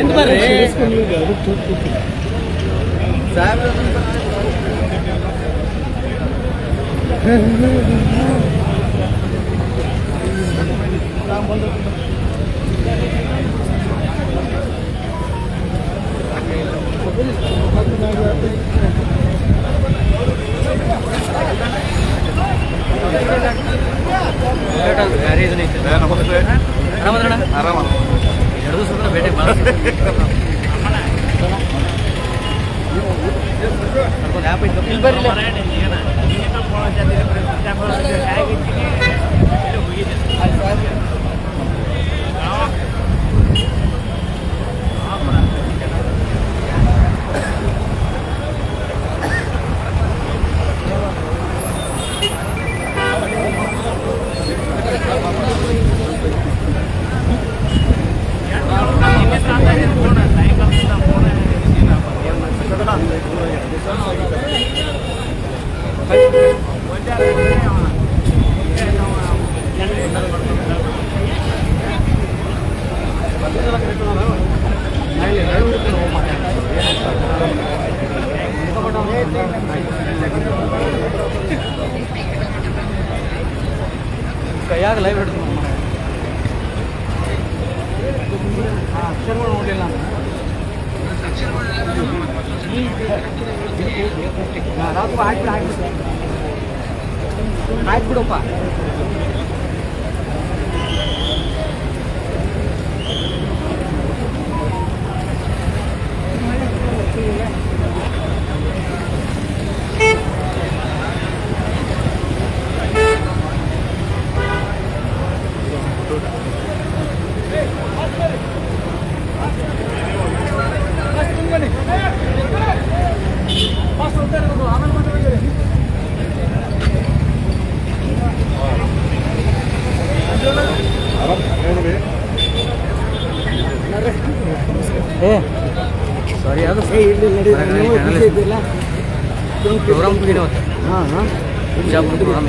ಎಂತ ಬರ್ರಿ ನಮಸ್ತೆ ಆರಾಮದ್ರಣ್ಣ ಆರಾಮ ಎರಡು ದಿವಸ ಭೇಟಿ ಭಾಳ ಇಲ್ಲಿ ಬರ್ರಿ ಕೈಯಾಗ ಲೈವ್ ಹಿಡಿದು ಅಕ್ಷರಗಳು ನೋಡಲಿಲ್ಲ ರಾತ್ರಿ ಹಾಕ್ಬಿಡು ಹಾಕ್ಬಿಡು ಹಾಕ್ಬಿಡಪ್ಪ ಏ ಸಾರಿ ಅದು ಪ್ರೋಗ್ರಾಮ್ ಹೋಗಿನಿ ಅವತ್ತು ಹಾಂ ಹಾಂ. ಬಿಜಾಪುರ ಪ್ರೋಗ್ರಾಮ್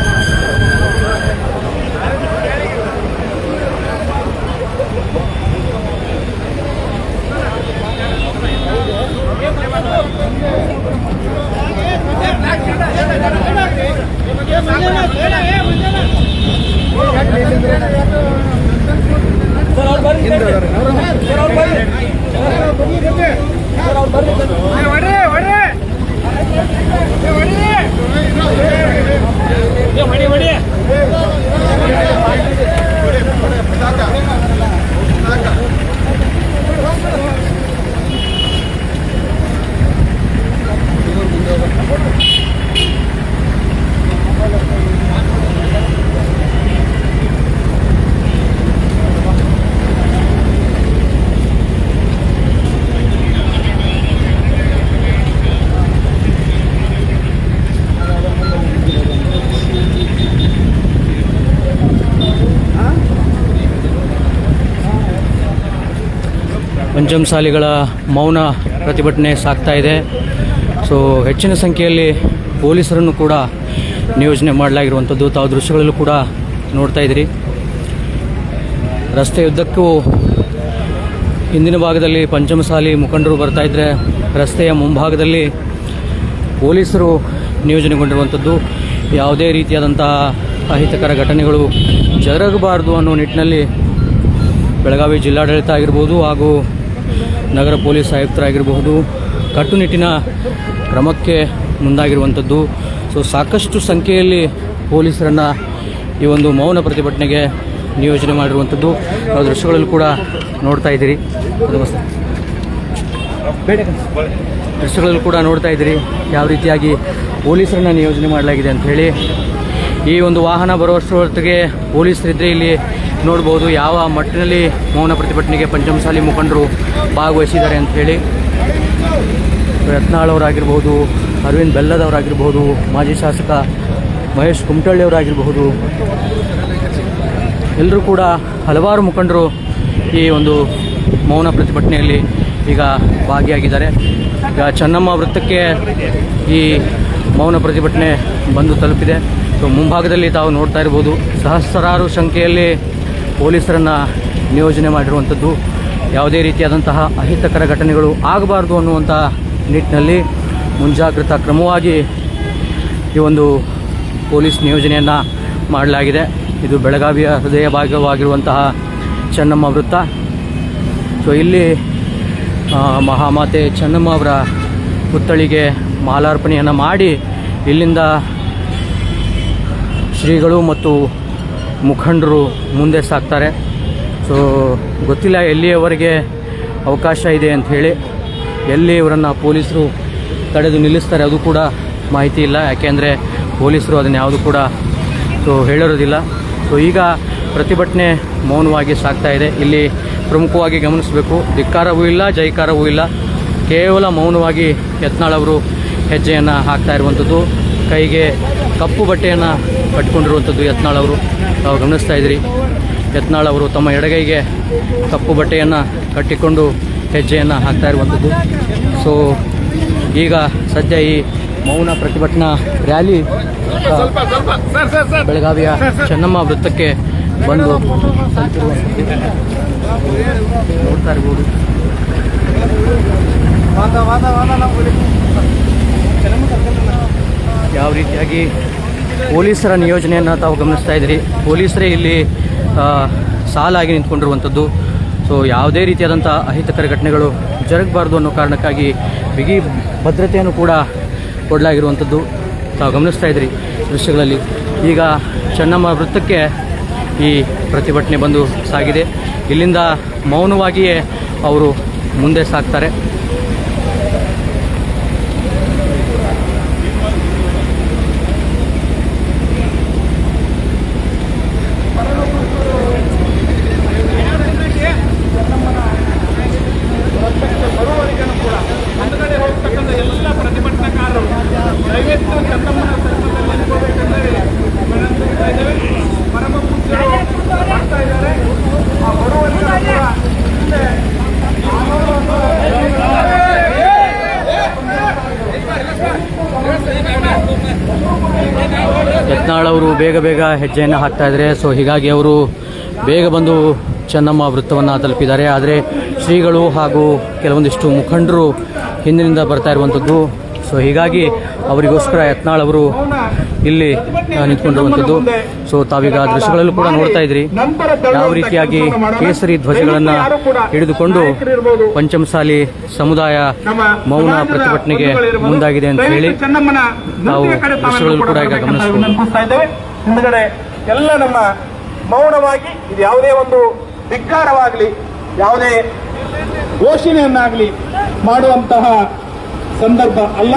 ಇತ್ತು ಪ್ರಶಾಂತ ಪಂಚಮಸಾಲಿಗಳ ಮೌನ ಪ್ರತಿಭಟನೆ ಸಾಗ್ತಾ ಇದೆ. ಸೊ ಹೆಚ್ಚಿನ ಸಂಖ್ಯೆಯಲ್ಲಿ ಪೊಲೀಸರನ್ನು ಕೂಡ ನಿಯೋಜನೆ ಮಾಡಲಾಗಿರುವಂಥದ್ದು. ತಾವು ದೃಶ್ಯಗಳಲ್ಲೂ ಕೂಡ ನೋಡ್ತಾ ಇದ್ದೀರಿ. ರಸ್ತೆಯುದ್ದಕ್ಕೂ ಹಿಂದಿನ ಭಾಗದಲ್ಲಿ ಪಂಚಮಸಾಲಿ ಮುಖಂಡರು ಬರ್ತಾ ಇದ್ದರೆ ರಸ್ತೆಯ ಮುಂಭಾಗದಲ್ಲಿ ಪೊಲೀಸರು ನಿಯೋಜನೆಗೊಂಡಿರುವಂಥದ್ದು. ಯಾವುದೇ ರೀತಿಯಾದಂಥ ಅಹಿತಕರ ಘಟನೆಗಳು ಜರಗಬಾರದು ಅನ್ನೋ ನಿಟ್ಟಿನಲ್ಲಿ ಬೆಳಗಾವಿ ಜಿಲ್ಲಾಡಳಿತ ಆಗಿರ್ಬೋದು ಹಾಗೂ ನಗರ ಪೊಲೀಸ್ ಆಯುಕ್ತರಾಗಿರಬಹುದು ಕಟ್ಟುನಿಟ್ಟಿನ ಕ್ರಮಕ್ಕೆ ಮುಂದಾಗಿರುವಂಥದ್ದು. ಸೊ ಸಾಕಷ್ಟು ಸಂಖ್ಯೆಯಲ್ಲಿ ಪೊಲೀಸರನ್ನು ಈ ಒಂದು ಮೌನ ಪ್ರತಿಭಟನೆಗೆ ನಿಯೋಜನೆ ಮಾಡಿರುವಂಥದ್ದು. ನಾವು ದೃಶ್ಯಗಳಲ್ಲೂ ಕೂಡ ನೋಡ್ತಾ ಇದ್ದೀರಿ. ದೃಶ್ಯಗಳಲ್ಲಿ ಕೂಡ ನೋಡ್ತಾ ಇದ್ದೀರಿ. ಯಾವ ರೀತಿಯಾಗಿ ಪೊಲೀಸರನ್ನು ನಿಯೋಜನೆ ಮಾಡಲಾಗಿದೆ ಅಂತ ಹೇಳಿ. ಈ ಒಂದು ವಾಹನ ಬರುವಷ್ಟರ ಹೊತ್ತಿಗೆ ಪೊಲೀಸರಿದ್ದರೆ ಇಲ್ಲಿ ನೋಡ್ಬೋದು ಯಾವ ಮಟ್ಟಿನಲ್ಲಿ ಮೌನ ಪ್ರತಿಭಟನೆಗೆ ಪಂಚಮಸಾಲಿ ಮುಖಂಡರು ಭಾಗವಹಿಸಿದ್ದಾರೆ ಅಂಥೇಳಿ ಯತ್ನಾಳ್ ಅವರಾಗಿರ್ಬೋದು ಅರವಿಂದ್ ಬೆಲ್ಲದವರಾಗಿರ್ಬೋದು, ಮಾಜಿ ಶಾಸಕ ಮಹೇಶ್ ಕುಮಟಳ್ಳಿ ಅವರಾಗಿರಬಹುದು ಎಲ್ಲರೂ ಕೂಡ ಹಲವಾರು ಮುಖಂಡರು ಈ ಒಂದು ಮೌನ ಪ್ರತಿಭಟನೆಯಲ್ಲಿ ಈಗ ಭಾಗಿಯಾಗಿದ್ದಾರೆ. ಈಗ ಚೆನ್ನಮ್ಮ ವೃತ್ತಕ್ಕೆ ಈ ಮೌನ ಪ್ರತಿಭಟನೆ ಬಂದು ತಲುಪಿದೆ. ಸೊ ಮುಂಭಾಗದಲ್ಲಿ ತಾವು ನೋಡ್ತಾ ಇರ್ಬೋದು, ಸಹಸ್ರಾರು ಸಂಖ್ಯೆಯಲ್ಲಿ ಪೊಲೀಸರನ್ನು ನಿಯೋಜನೆ ಮಾಡಿರುವಂಥದ್ದು. ಯಾವುದೇ ರೀತಿಯಾದಂತಹ ಅಹಿತಕರ ಘಟನೆಗಳು ಆಗಬಾರ್ದು ಅನ್ನುವಂಥ ನಿಟ್ಟಿನಲ್ಲಿ ಮುಂಜಾಗ್ರತಾ ಕ್ರಮವಾಗಿ ಈ ಒಂದು ಪೊಲೀಸ್ ನಿಯೋಜನೆಯನ್ನು ಮಾಡಲಾಗಿದೆ. ಇದು ಬೆಳಗಾವಿಯ ಹೃದಯ ಭಾಗವಾಗಿರುವಂತಹ ಚೆನ್ನಮ್ಮ ವೃತ್ತ. ಸೊ ಇಲ್ಲಿ ಮಹಾಮಾತೆ ಚೆನ್ನಮ್ಮ ಅವರ ಪುತ್ಥಳಿಗೆ ಮಾಲಾರ್ಪಣೆಯನ್ನು ಮಾಡಿ ಇಲ್ಲಿಂದ ಶ್ರೀಗಳು ಮತ್ತು ಮುಖಂಡರು ಮುಂದೆ ಸಾಕ್ತಾರೆ. ಸೊ ಗೊತ್ತಿಲ್ಲ ಎಲ್ಲಿಯವರೆಗೆ ಅವಕಾಶ ಇದೆ ಅಂತ ಹೇಳಿ. ಎಲ್ಲಿ ಇವರನ್ನು ಪೊಲೀಸರು ತಡೆದು ನಿಲ್ಲಿಸ್ತಾರೆ ಅದು ಕೂಡ ಮಾಹಿತಿ ಇಲ್ಲ. ಯಾಕೆಂದರೆ ಪೊಲೀಸರು ಅದನ್ನು ಯಾವುದು ಕೂಡ, ಸೊ ಹೇಳಿರೋದಿಲ್ಲ ಸೊ, ಈಗ ಪ್ರತಿಭಟನೆ ಮೌನವಾಗಿ ಸಾಗ್ತಾ ಇದೆ. ಇಲ್ಲಿ ಪ್ರಮುಖವಾಗಿ ಗಮನಿಸಬೇಕು. ಧಿಕ್ಕಾರವೂ ಇಲ್ಲ, ಜೈಕಾರವೂ ಇಲ್ಲ. ಕೇವಲ ಮೌನವಾಗಿ ಯತ್ನಾಳವರು ಹೆಜ್ಜೆಯನ್ನು ಹಾಕ್ತಾ ಇರುವಂಥದ್ದು. ಕೈಗೆ ಕಪ್ಪು ಬಟ್ಟೆಯನ್ನು ಕಟ್ಕೊಂಡಿರುವಂಥದ್ದು ಯತ್ನಾಳವರು ನಾವು ಗಮನಿಸ್ತಾ ಇದ್ದೀರಿ. ಯತ್ನಾಳವರು ತಮ್ಮ ಎಡಗೈಗೆ ಕಪ್ಪು ಬಟ್ಟೆಯನ್ನು ಕಟ್ಟಿಕೊಂಡು ಹೆಜ್ಜೆಯನ್ನು ಹಾಕ್ತಾ ಇರುವಂಥದ್ದು. ಸೊ ಈಗ ಸದ್ಯ ಈ ಮೌನ ಪ್ರತಿಭಟನಾ ರ್ಯಾಲಿ ಬೆಳಗಾವಿಯ ಚೆನ್ನಮ್ಮ ವೃತ್ತಕ್ಕೆ ಬಂದು ನೋಡ್ತಾ ಇರ್ಬೋದು. ಯಾವ ರೀತಿಯಾಗಿ ಪೊಲೀಸರ ನಿಯೋಜನೆಯನ್ನು ತಾವು ಗಮನಿಸ್ತಾ ಇದ್ದೀರಿ? ಪೊಲೀಸರೇ ಇಲ್ಲಿ ಸಾಲಾಗಿ ನಿಂತ್ಕೊಂಡಿರುವಂಥದ್ದು. ಸೊ ಯಾವುದೇ ರೀತಿಯಾದಂಥ ಅಹಿತಕರ ಘಟನೆಗಳು ಜರಗಬಾರ್ದು ಅನ್ನೋ ಕಾರಣಕ್ಕಾಗಿ ಬಿಗಿ ಭದ್ರತೆಯನ್ನು ಕೂಡ ಕೊಡಲಾಗಿರುವಂಥದ್ದು ತಾವು ಗಮನಿಸ್ತಾ ಇದ್ರಿ ದೃಶ್ಯಗಳಲ್ಲಿ. ಈಗ ಚೆನ್ನಮ್ಮ ವೃತ್ತಕ್ಕೆ ಈ ಪ್ರತಿಭಟನೆ ಬಂದು ಸಾಗಿದೆ. ಇಲ್ಲಿಂದ ಮೌನವಾಗಿಯೇ ಅವರು ಮುಂದೆ ಸಾಗ್ತಾರೆ ಮುಂದ್ಗಡೆ ಹೋಗ್ತಕ್ಕಂಥ ಎಲ್ಲ ಪ್ರತಿಭಟನಾಕಾರರು ದಯವಿಟ್ಟು ಚಂದಮ್ಮನ ಸರ್ಕಲಲ್ಲಿ ನಿಂತ್ಕೋಬೇಕಂದ್ರೆ ವಿನಂತಿಸ್ತಾ ಇದ್ದೇವೆ ಪರಮ ಪೂಜ್ಯರು ಬರ್ತಾ ಇದ್ದಾರೆ ಆ ಬರುವಂತ ಕೂಡ ಮುಂದೆ ಯತ್ನಾಳ್ ಅವರು ಬೇಗ ಹೆಜ್ಜೆಯನ್ನು ಹಾಕ್ತಾ ಇದ್ದಾರೆ ಸೊ ಹೀಗಾಗಿ ಅವರು ಬೇಗ ಬಂದು ಚೆನ್ನಮ್ಮ ವೃತ್ತವನ್ನು ತಲುಪಿದ್ದಾರೆ. ಆದರೆ ಶ್ರೀಗಳು ಹಾಗೂ ಕೆಲವೊಂದಿಷ್ಟು ಮುಖಂಡರು ಹಿಂದಿನಿಂದ ಬರ್ತಾ ಇರುವಂಥದ್ದು. ಸೊ ಹೀಗಾಗಿ ಅವರಿಗೋಸ್ಕರ ಯತ್ನಾಳ್ ಅವರು ಇಲ್ಲಿ ನಿಂತ್ಕೊಂಡಿರುವಂಥದ್ದು. ಸೊ ತಾವೀಗ ದೃಶ್ಯಗಳಲ್ಲೂ ಕೂಡ ನೋಡ್ತಾ ಇದ್ರಿ. ಯಾವ ರೀತಿಯಾಗಿ ಕೇಸರಿ ಧ್ವಜಗಳನ್ನು ಹಿಡಿದುಕೊಂಡು ಪಂಚಮಸಾಲಿ ಸಮುದಾಯ ಮೌನ ಪ್ರತಿಭಟನೆಗೆ ಮುಂದಾಗಿದೆ ಅಂತ ಹೇಳಿ ನಾವು ದೃಶ್ಯಗಳಲ್ಲೂ ಕೂಡ ಈಗ ಗಮನಿಸ್ತಾ ಇದ್ದೇವೆ ಹಿಂದ್ಗಡೆ ಎಲ್ಲ ನಮ್ಮ ಮೌನವಾಗಿ ಇದು ಯಾವುದೇ ಒಂದು ಧಿಕ್ಕಾರವಾಗಲಿ ಯಾವುದೇ ಘೋಷಣೆಯನ್ನಾಗಲಿ ಮಾಡುವಂತಹ ಸಂದರ್ಭ ಅಲ್ಲ.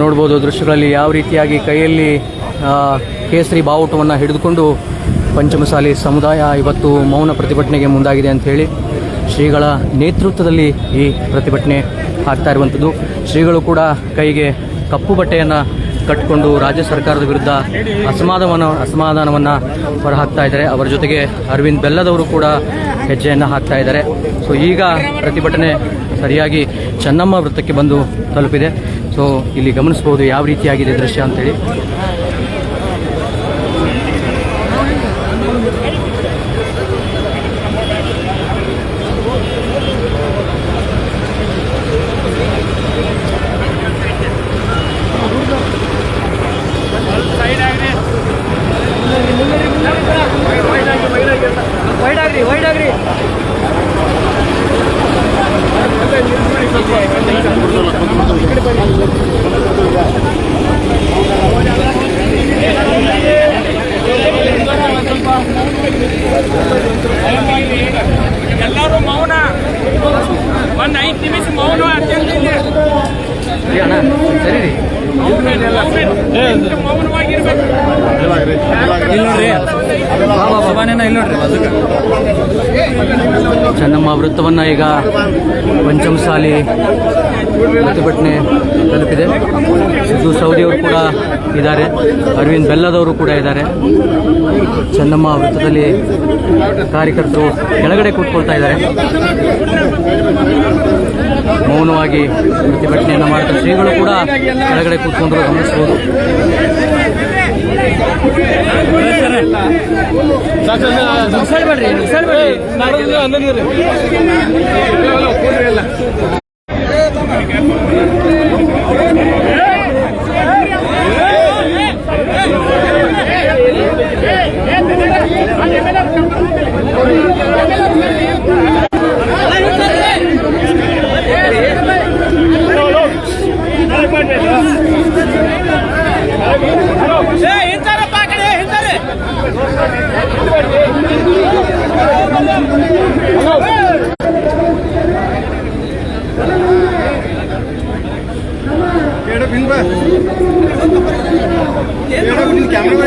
ನೋಡ್ಬೋದು ದೃಶ್ಯಗಳಲ್ಲಿ ಯಾವ ರೀತಿಯಾಗಿ ಕೈಯಲ್ಲಿ ಕೇಸರಿ ಬಾವುಟವನ್ನು ಹಿಡಿದುಕೊಂಡು ಪಂಚಮಸಾಲಿ ಸಮುದಾಯ ಇವತ್ತು ಮೌನ ಪ್ರತಿಭಟನೆಗೆ ಮುಂದಾಗಿದೆ ಅಂತ ಹೇಳಿ ಶ್ರೀಗಳ ನೇತೃತ್ವದಲ್ಲಿ ಈ ಪ್ರತಿಭಟನೆ ಆಗ್ತಾ ಇರುವಂಥದ್ದು. ಶ್ರೀಗಳು ಕೂಡ ಕೈಗೆ ಕಪ್ಪು ಬಟ್ಟೆಯನ್ನು ಕಟ್ಟಿಕೊಂಡು ರಾಜ್ಯ ಸರ್ಕಾರದ ವಿರುದ್ಧ ಅಸಮಾಧಾನ ಅಸಮಾಧಾನವನ್ನು ಹೊರಹಾಕ್ತಾ ಇದ್ದಾರೆ. ಅವರ ಜೊತೆಗೆ ಅರವಿಂದ್ ಬೆಲ್ಲದವರು ಕೂಡ ಹೆಜ್ಜೆಯನ್ನು ಹಾಕ್ತಾ ಇದ್ದಾರೆ. ಸೊ ಈಗ ಪ್ರತಿಭಟನೆ ಸರಿಯಾಗಿ ಚೆನ್ನಮ್ಮ ವೃತ್ತಕ್ಕೆ ಬಂದು ತಲುಪಿದೆ. ಸೊ ಇಲ್ಲಿ ಗಮನಿಸಬಹುದು ಯಾವ ರೀತಿಯಾಗಿದೆ ದೃಶ್ಯ ಅಂತೇಳಿ ವೈಡ್ ಆಗ್ರಿ ವೈಡ್ ಆಗ್ರಿ ಎಲ್ಲರೂ ಮೌನ ಒಂದು ಐದು ನಿಮಿಷ ಮೌನ ಅತ್ಯಂತ ರೀ ಅಣ್ಣ ಸರಿ ರೀ ಮೌನವಾಗಿರ್ಬೇಕು ಚೆನ್ನಮ್ಮ ವೃತ್ತವನ್ನು ಈಗ ಪಂಚಮಸಾಲಿ ಪ್ರತಿಭಟನೆ ತಲುಪಿದೆ ಸಿದ್ದು ಸೌದಿಯವರು ಕೂಡ ಇದ್ದಾರೆ ಅರವಿಂದ್ ಬೆಲ್ಲದವರು ಕೂಡ ಇದ್ದಾರೆ ಚೆನ್ನಮ್ಮ ವೃತ್ತದಲ್ಲಿ ಕಾರ್ಯಕರ್ತರು ಕೆಳಗಡೆ ಕೂತ್ಕೊಳ್ತಾ ಇದ್ದಾರೆ. ಮೌನವಾಗಿ ಪ್ರತಿಭಟನೆಯನ್ನು ಮಾಡ್ತಾ ಶ್ರೀಗಳು ಕೂಡ ಕೆಳಗಡೆ ಕೂತ್ಕೊಂಡ್ರು ಗಮನಿಸಬಹುದು. ಕ್ಯಾಮ್ರಾ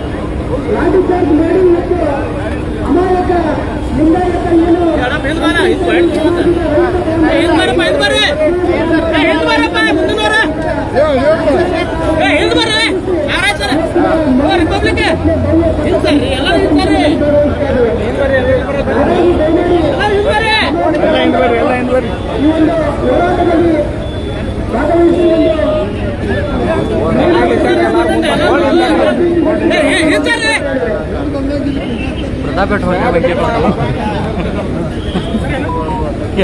ಲಾಠಿ ಚಾರ್ಜ್ ಮಾಡಿ ಮತ್ತು ಏನು ಈ ಒಂದು ಹೋರಾಟದಲ್ಲಿ ಭಾಗವಹಿಸಿ ಪ್ರತಾಪೇಟ್ ಹೋಗಿ ಬಗ್ಗೆ ಎಲ್ಲರಿಗೂ ಹೋದ್ರಲ್ಲ ಮಾನವ ಅಧಿಕಾರಗಳು ಅಂತೇಳಿ ಇವತ್ತು ಆಚರಿಸ್ತಾರೆ. ಆದರೆ ನಾವು ಲಿಂಗಾಯತರ ಮೇಲೆ ಆಗಿರ್ತಕ್ಕಂಥ ದೌರ್ಜನ್ಯವನ್ನು ನಿಲ್ಲಿಸಬೇಕು ಅಂತ ಹೇಳ್ತಾ ಇದ್ದೀವಿ. ಯಾಕಂದ್ರೆ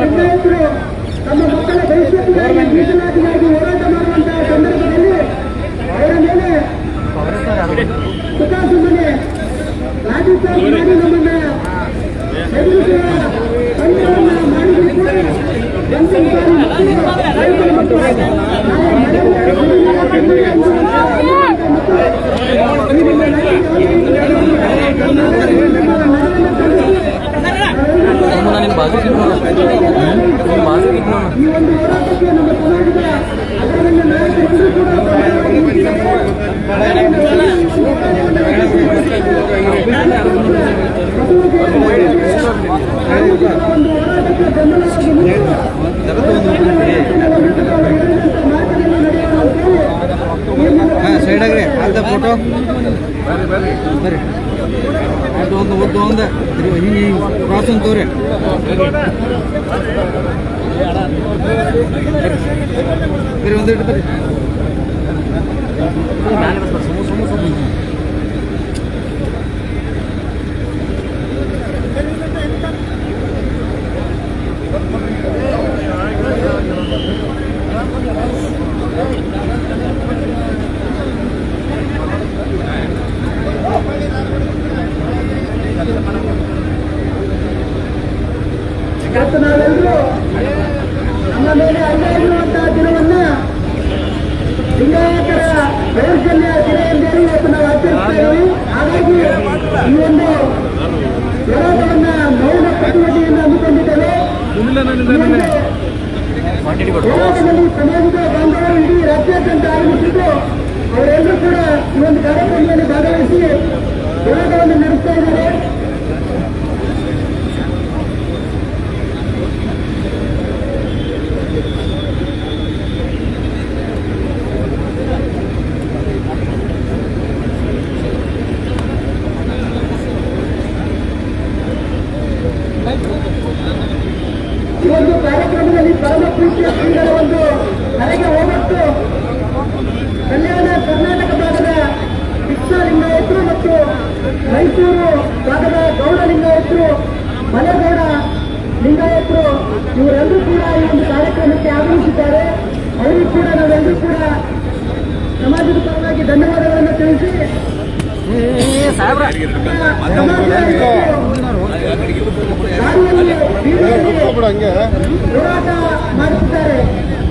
ಲಿಂಗಾಯತರು ತಮ್ಮ ಮಕ್ಕಳ ಹೋರಾಟ ಮಾಡುವಂತಹ ಸಂದರ್ಭದಲ್ಲಿ ಅವರ ಮೇಲೆ ಬಾಜು ಬಾಜು ಈ ಒಂದು ಹೋರಾಟಕ್ಕೆ ನಮ್ಮ ಸಮಾಜದ ಅಗ್ರಗಣ್ಯ ನಾಯಕರಿಗೂ ಕೂಡ ಸೈಡ್ ಆಗ್ರಿ. ಅರ್ಧ ಫೋಟೋ ಬರ್ರಿ. ಅದು ಒಂದು ಒಂದು ಒಂದು. ಹಿಂಗೆ ಕ್ರಾಸ್ ಅಂತ തിരുവനന്തപുരത്ത്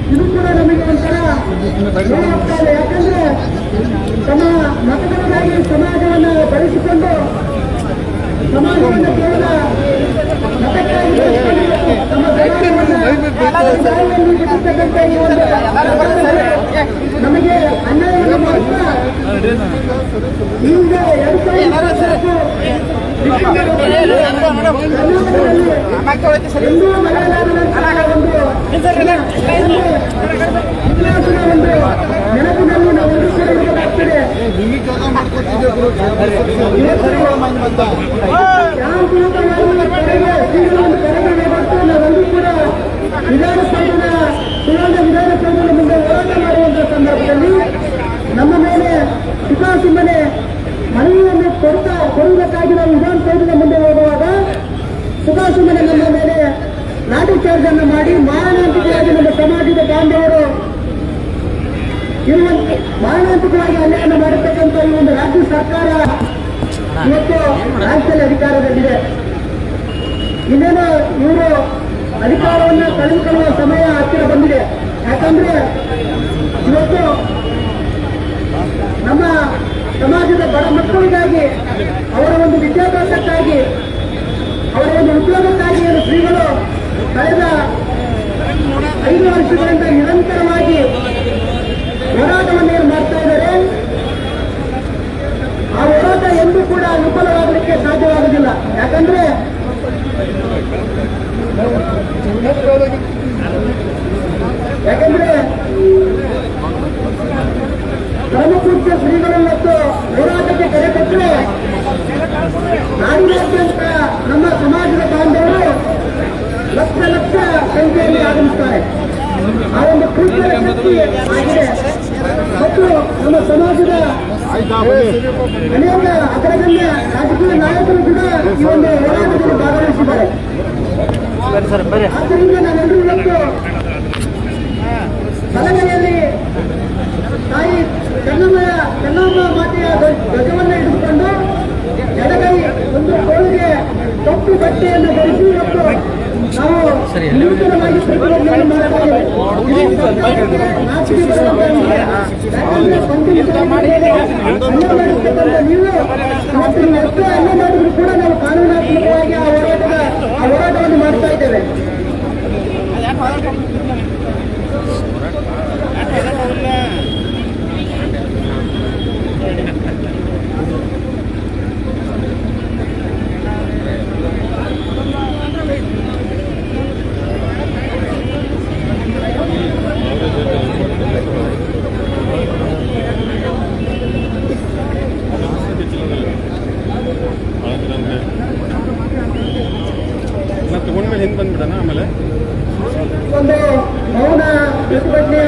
ಇದು ಕೂಡ ಯಾಕಂದ್ರೆ ತಮ್ಮ ಮತದಾರರಾಗಿ ಸಮಾಜವನ್ನು ಬಳಸಿಕೊಂಡು ಸಮಾಜವನ್ನು ಕೇವಲ ನಮಗೆ ನೆನಪಿನಲ್ಲಿ ನಾವೆಲ್ಲರೂ ಕೂಡ ವಿಧಾನಸೌಧದ ಸುವರ್ಣ ವಿಧಾನಸೌಧದ ಮುಂದೆ ಹೋರಾಟ ಮಾಡುವಂತಹ ಸಂದರ್ಭದಲ್ಲಿ ನಮ್ಮ ಮೇಲೆ ಸುಖಾಸುಮ್ಮನೆ ಮನವಿಯನ್ನು ಕೊಡ್ತಾ ಕೊಡುವುದಕ್ಕಾಗಿ ನಾವು ವಿಧಾನಸೌಧದ ಮುಂದೆ ಹೋಗುವಾಗ ಸುಖಾಸುಮ್ಮನೆ ನಮ್ಮ ಮೇಲೆ ಲಾಠಿ ಚಾರ್ಜ್ ಅನ್ನು ಮಾಡಿ ಮಾರಣಾಂತಿಕವಾಗಿ ನಮ್ಮ ಸಮಾಜದ ಬಾಂಧವರು ಮಾರಣಾಂತಿಕವಾಗಿ ಅನ್ಯಾಯ ಮಾಡತಕ್ಕಂಥ ಈ ಒಂದು ರಾಜ್ಯ ಸರ್ಕಾರ ಇವತ್ತು ಅಧಿಕಾರದಲ್ಲಿದೆ. ಇನ್ನೇನು ಇವರು ಅಧಿಕಾರವನ್ನ ಕಳೆದುಕೊಳ್ಳುವ ಸಮಯ ಹತ್ತಿರ ಬಂದಿದೆ. ಯಾಕಂದ್ರೆ ಇವತ್ತು ನಮ್ಮ ಸಮಾಜದ ಬಡ ಮಕ್ಕಳಿಗಾಗಿ, ಅವರ ಒಂದು ವಿದ್ಯಾಭ್ಯಾಸಕ್ಕಾಗಿ, ಅವರ ಒಂದು ಉದ್ಯೋಗಕ್ಕಾಗಿ ಏನು ಶ್ರೀಗಳು ಕಳೆದ ಐದು ವರ್ಷಗಳಿಂದ ನಿರಂತರವಾಗಿ ಹೋರಾಟವನ್ನು ಏನು ಮಾಡ್ತಾ ಇದ್ದಾರೆ ಆ ಹೋರಾಟ ವಿಫಲವಾಗಲಿಕ್ಕೆ ಸಾಧ್ಯವಾಗುವುದಿಲ್ಲ. ಯಾಕಂದ್ರೆ ಯಾಕಂದ್ರೆ ಪರಮಪೂಜ್ಯ ಶ್ರೀಗಳು ಮತ್ತು ಹೋರಾಟಕ್ಕೆ ಕರೆ ಕೊಟ್ಟರೆ ನಾಡಿನಾದ್ಯಂತ ನಮ್ಮ ಸಮಾಜದ ಬಾಂಧವರು ಲಕ್ಷ ಲಕ್ಷ ಸಂಖ್ಯೆಯಲ್ಲಿ ಆಗಮಿಸ್ತಾರೆ. ಆ ಒಂದು ಕೃತ್ಯದ ಶಕ್ತಿ ಮತ್ತು ನಮ್ಮ ಸಮಾಜದ ಅನೇಕ ಅಗ್ರಗಣ್ಯ ರಾಜಕೀಯ ನಾಯಕರು ಕೂಡ ಈ ಒಂದು ಹೋರಾಟದಲ್ಲಿ ಭಾಗವಹಿಸಿದ್ದಾರೆ ಆದ್ದರಿಂದ ನಾನೆಲ್ಲರೂ ಇವತ್ತು ಬಲಗೈಯಲ್ಲಿ ತಾಯಿ ಚೆನ್ನಮ್ಮ ಚೆನ್ನಮ್ಮ ಮಾತೆಯ ಧ್ವಜ- ಧ್ವಜವನ್ನು ಹಿಡಿದುಕೊಂಡು ಎಡಗೈ ಒಂದು ಕೋಳಿಗೆ ಕಪ್ಪು ಬಟ್ಟೆಯನ್ನು ಧರಿಸಿ ಇವತ್ತು ನಾವು ಕಾನೂನಾತ್ಮಕವಾಗಿ ಆ ಹೋರಾಟವನ್ನು ಮಾಡ್ತಾ ಇದ್ದೇವೆ ಹಿಂದೆ ಆಮೇಲೆ? ಒಂದು ಮೌನ ಪ್ರತಿಭಟನೆ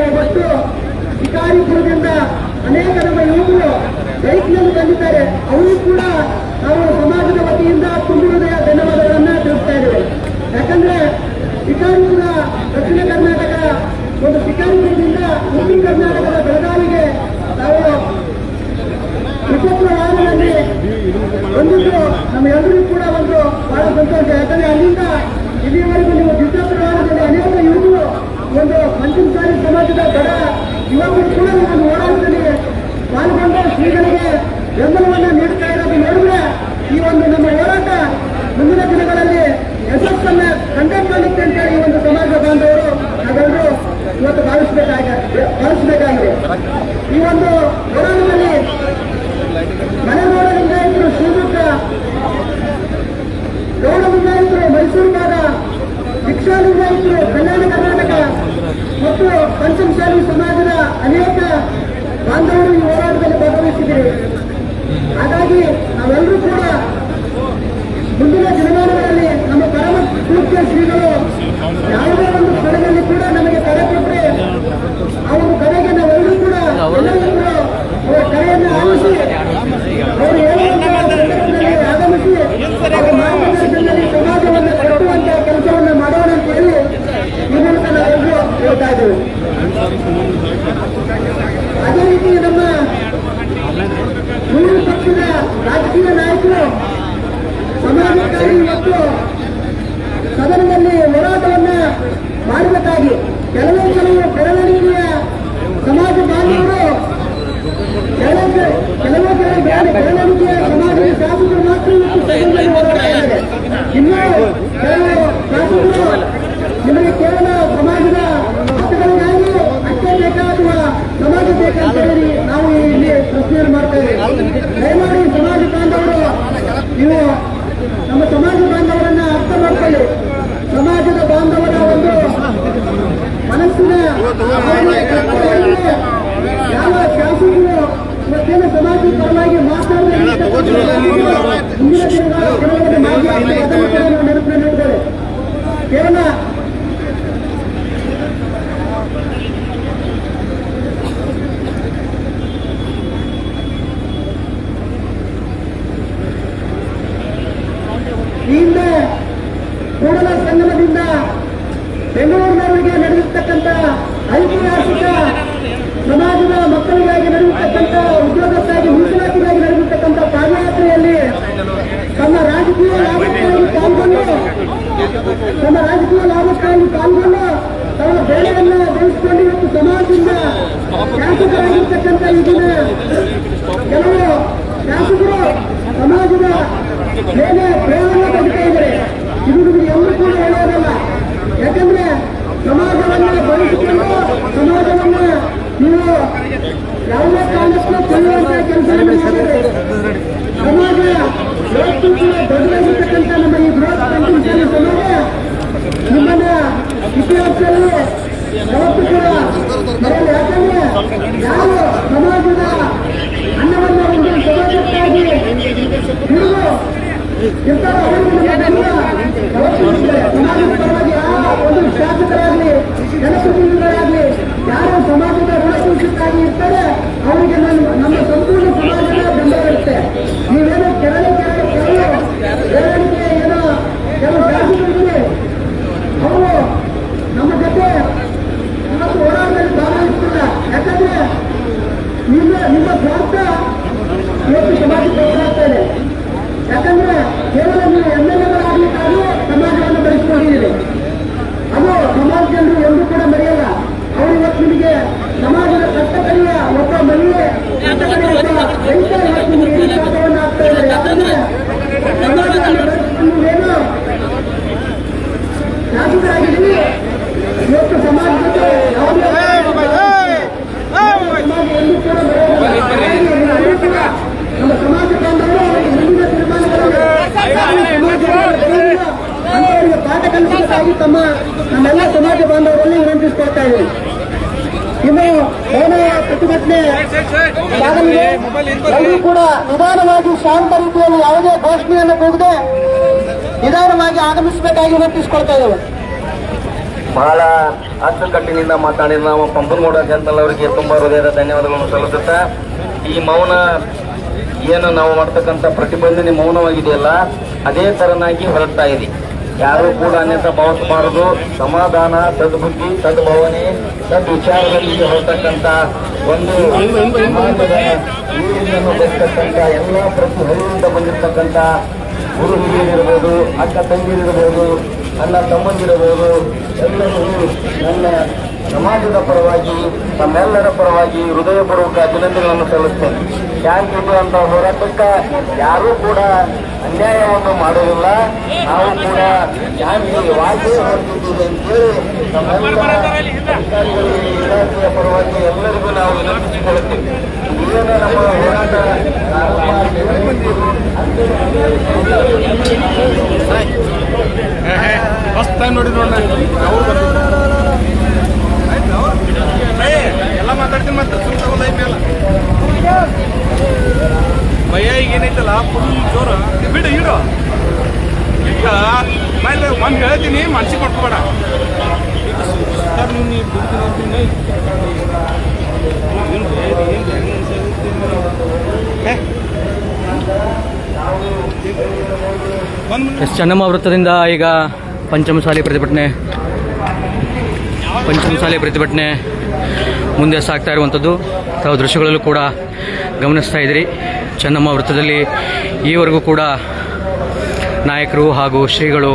ಹೋಗಟ್ಟು ಶಿಕಾರಿಪುರದಿಂದ ಅನೇಕ ನಮ್ಮ ಯುವಕರು ಬೈಕ್ನಲ್ಲಿ ಬಂದಿದ್ದಾರೆ. ಅವರು ಕೂಡ ನಾವು ದಯಮಾಡಿ ಸಮಾಜ ಬಾಂಧವರು, ನೀವು ನಮ್ಮ ಸಮಾಜ ಬಾಂಧವರನ್ನ ಅರ್ಥ ಮಾಡ್ಕೊಳ್ಳಿ. ಸಮಾಜದ ಬಾಂಧವರ ಒಂದು ಮನಸ್ಸಿನ ಯಾವ ಶಾಸಕರು ಇವತ್ತೇನು ಸಮಾಜದ ಪರವಾಗಿ ಮಾತಾಡದೆ ಮುಂದಿನ ದಿನಗಳ ಬೆಳವಣಿಗೆ ಮಾಜಿ ಅದನ್ನು ಕೂಡ ನೆನಪಿನ ಕೇವಲ ಈ ಹಿಂದೆ ಕೂಡಲ ಸಂಗಮದಿಂದ ಬೆಂಗಳೂರಿನವರಿಗೆ ನಡೆದಿರ್ತಕ್ಕಂಥ ಐತಿಹಾಸಿಕ ಸಮಾಜದ ಮಕ್ಕಳಿಗಾಗಿ ನಡೆದಿರ್ತಕ್ಕಂಥ ಉದ್ಯೋಗಕ್ಕಾಗಿ ಮೀಸಲಾತಿಗಾಗಿ ನಡೆದಿರ್ತಕ್ಕಂಥ ಪಾದಯಾತ್ರೆಯಲ್ಲಿ ತಮ್ಮ ರಾಜಕೀಯ ಲಾಭಕ್ಕಾಗಿ ಪಾಲ್ಗೊಂಡು, ತಮ್ಮ ರಾಜಕೀಯ ಲಾಭಕ್ಕಾಗಿ ಪಾಲ್ಗೊಂಡು ತಮ್ಮ ಬೆಳೆಯನ್ನ ಬೆಳೆಸಿಕೊಂಡು ಇವತ್ತು ಸಮಾಜದಿಂದ ಶಾಸಕರಾಗಿರ್ತಕ್ಕಂಥ ಈಗಿನ ಕೆಲವು ಶಾಸಕರು ಸಮಾಜದ ಪ್ರೇರಣೆ ಕೊಡ್ತಾ ಇದ್ದಾರೆ ಇದು ನಿಮಗೆ ಎಲ್ಲೂ ಕೂಡ ಹೇಳೋದಲ್ಲ ಯಾಕಂದ್ರೆ ಸಮಾಜವನ್ನ ಬಳಸಿಕೊಂಡು ಸಮಾಜವನ್ನ ನೀವು ಯಾವುದೇ ಕಾರಣಕ್ಕೂ ಕೊಲ್ಲುವಂತಹ ಕೆಲಸ ಸಮಾಜ ಯಾವತ್ತೂ ಕೂಡ ಬದಲಾಗಿರ್ತಕ್ಕಂಥ ನಮ್ಮ ಈ ಬೃಹತ್ ಕಂಪನಿ ಸಮಾಜ ನಿಮ್ಮನ್ನ ಇತಿಹಾಸದಲ್ಲಿ ಕೂಡ ಯಾಕಂದ್ರೆ ಸಮಾಜದ ತಮ್ಮ ನಮ್ಮೆಲ್ಲ ಸಮಾಜ ಬಾಂಧವರಲ್ಲಿ ವಿನಂತಿಸ್ಕೊಳ್ತಾ ಇದ್ದೀವಿ ಇನ್ನು ಪ್ರತಿಭಟನೆ ಎಲ್ಲರೂ ಕೂಡ ನಿಧಾನವಾಗಿ ಶಾಂತ ರೀತಿಯಲ್ಲಿ ಯಾವುದೇ ಘೋಷಣೆಯನ್ನು ಕೂಗದೆ ನಿಧಾನವಾಗಿ ಆಗಮಿಸಬೇಕಾಗಿ ವಿನಂತಿಸಿಕೊಳ್ತಾ ಇದ್ದೇವೆ ಬಹಳ ಅಚ್ಚುಕಟ್ಟಿನಿಂದ ಮಾತಾಡಿದ ನಾವು ಪಂಪನಗೌಡ ಜಂತಲ್ ಅವರಿಗೆ ತುಂಬ ಹೃದಯದ ಧನ್ಯವಾದಗಳನ್ನು ಸಲ್ಲಿಸುತ್ತಾ, ಈ ಮೌನ ಏನು ನಾವು ಮಾಡ್ತಕ್ಕಂಥ ಪ್ರತಿಬಂಧನೆ ಮೌನವಾಗಿದೆಯಲ್ಲ, ಅದೇ ತರನಾಗಿ ಹೊರಡ್ತಾ ಇದೆ ಯಾರು ಕೂಡ ಅನ್ಯತ ಭಾವಿಸಬಾರದು. ಸಮಾಧಾನ, ಸದ್ಬುದ್ಧಿ, ಸದ್ಭಾವನೆ ಸದ್ ವಿಚಾರದಲ್ಲಿ ಹೊರತಕ್ಕಂಥ ಒಂದು ಬರ್ತಕ್ಕಂಥ ಎಲ್ಲ ಪ್ರತಿ ಹಳ್ಳಿಯಿಂದ ಬಂದಿರತಕ್ಕಂಥ ಗುರು ಹಿರಿಯರಿರ್ಬೋದು, ಅಕ್ಕ ತಂಗಿರಿರ್ಬೋದು ಅಣ್ಣ ತಮ್ಮಂದಿರಬಹುದು, ಎಲ್ಲರೂ ನನ್ನ ಸಮಾಜದ ಪರವಾಗಿ, ತಮ್ಮೆಲ್ಲರ ಪರವಾಗಿ ಹೃದಯಪೂರ್ವಕ ಅಭಿನಂದನೆಗಳನ್ನು ಸಲ್ಲಿಸ್ತೇನೆ. ಶಾಂತಿ ಅಂತ ಹೋರಾಟಕ್ಕೆ ಯಾರೂ ಕೂಡ ಅನ್ಯಾಯವನ್ನು ಮಾಡುವುದಿಲ್ಲ. ನಾವು ಕೂಡ ಶಾಂತಿವಾಗಿ ಹೊರಟಿದ್ದೀವಿ ಅಂತೇಳಿ ನಮ್ಮೆಲ್ಲ ಇಲಾಖೆಯ ಪರವಾಗಿ ಎಲ್ಲರಿಗೂ ನಾವು ವಿನಂತಿಸಿಕೊಳ್ಳುತ್ತೇವೆ. ಏನು ನಮ್ಮ ಹೋರಾಟ ಫಸ್ಟ್ ಟೈಮ್ ನೋಡಿ ನೋಡ ಅವ್ರು ಎಲ್ಲ ಮಾತಾಡ್ತೀನಿ ಮತ್ತೆ ಸುಮ್ಮನೆ ಇಲ್ಲ ಭಯ ಈಗ ಏನೈತಲ್ಲ ಫುಲ್ ಜೋರು. ಬಿಡು, ಇಡು. ಈಗ ಮೇಲೆ ಒಂದು ಹೇಳ್ತೀನಿ, ಮನ್ಸಿಗೆ ಕೊಟ್ಕೋಬೇಡ ಸರ್ ನೀವು ಬಿಡ್ತೀನಿ ಒಂದು ಎಸ್, ಚೆನ್ನಮ್ಮ ವೃತ್ತದಿಂದ ಈಗ ಪಂಚಮಸಾಲಿ ಪ್ರತಿಭಟನೆ. ಪಂಚಮಸಾಲಿ ಪ್ರತಿಭಟನೆ ಮುಂದೆ ಸಾಗ್ತಾ ಇರುವಂಥದ್ದು. ತಾವು ದೃಶ್ಯಗಳಲ್ಲೂ ಕೂಡ ಗಮನಿಸ್ತಾ ಇದ್ದೀರಿ. ಚೆನ್ನಮ್ಮ ವೃತ್ತದಲ್ಲಿ ಈವರೆಗೂ ಕೂಡ ನಾಯಕರು ಹಾಗೂ ಶ್ರೀಗಳು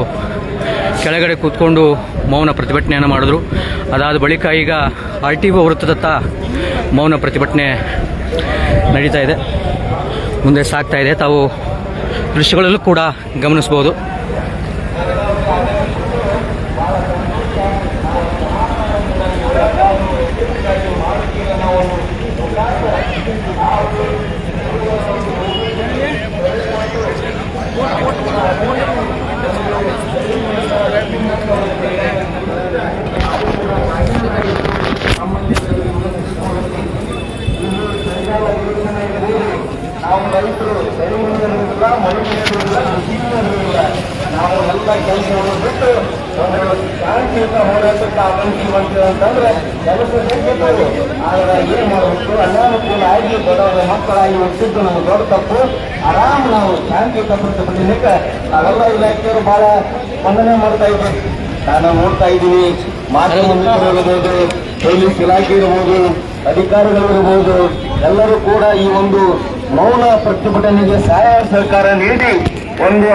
ಕೆಳಗಡೆ ಕೂತ್ಕೊಂಡು ಮೌನ ಪ್ರತಿಭಟನೆಯನ್ನು ಮಾಡಿದ್ರು. ಅದಾದ ಬಳಿಕ ಈಗ ಆರ್ ಟಿ ಒ ವೃತ್ತದತ್ತ ಮೌನ ಪ್ರತಿಭಟನೆ ನಡೀತಾ ಇದೆ. ಮುಂದೆ ಸಾಗ್ತಾ ಇದೆ. ತಾವು ದೃಶ್ಯಗಳಲ್ಲೂ ಕೂಡ ಗಮನಿಸ್ಬೋದು ನಾವು ರೈತರು ಬೆಳೆಯುವುದರಿಂದ ಮನುಷ್ಯರಿಲ್ಲ ಕೃಷಿಕರಿಲ್ಲ ನಾವು ಎಲ್ಲ ಕೆಲಸವನ್ನು ಬಿಟ್ಟು ಒಂದು ಶಾಂತಿಯುತ ಹೋರಾಟಕ್ಕೆ ಆಗಮಿಸುವಂತೆ ಅಂತಂದ್ರೆ ಕೆಲಸ ಆದ್ರೆ ಏನ್ ಮಾಡಬೇಕು? ಅನಾನುಕೂಲ ಆಗಿ ಬಡವರ ಮಕ್ಕಳಾಗಿ ಹುಟ್ಟಿದ್ದು ನಮ್ಗೆ ದೊಡ್ಡ ತಪ್ಪು. ಆರಾಮ್ ನಾವು ಶಾಂತಿಯುತ ಪ್ರತಿಭಟನೆಗೆ ನಾವೆಲ್ಲ ಇಲಾಖೆಯವರು ಬಹಳ ಸ್ಪಂದನೆ ಮಾಡ್ತಾ ಇದ್ದೀವಿ. ನಾನು ನೋಡ್ತಾ ಇದ್ದೀನಿ, ಮಾಧ್ಯಮ ಮಿತ್ರರಿರ್ಬೋದು, ಪೊಲೀಸ್ ಇಲಾಖೆ ಇರ್ಬೋದು ಅಧಿಕಾರಿಗಳಿರ್ಬೋದು ಎಲ್ಲರೂ ಕೂಡ ಈ ಒಂದು ಮೌನ ಪ್ರತಿಭಟನೆಗೆ ಸಹಾಯ ಸಹಕಾರ ನೀಡಿ ಒಂದು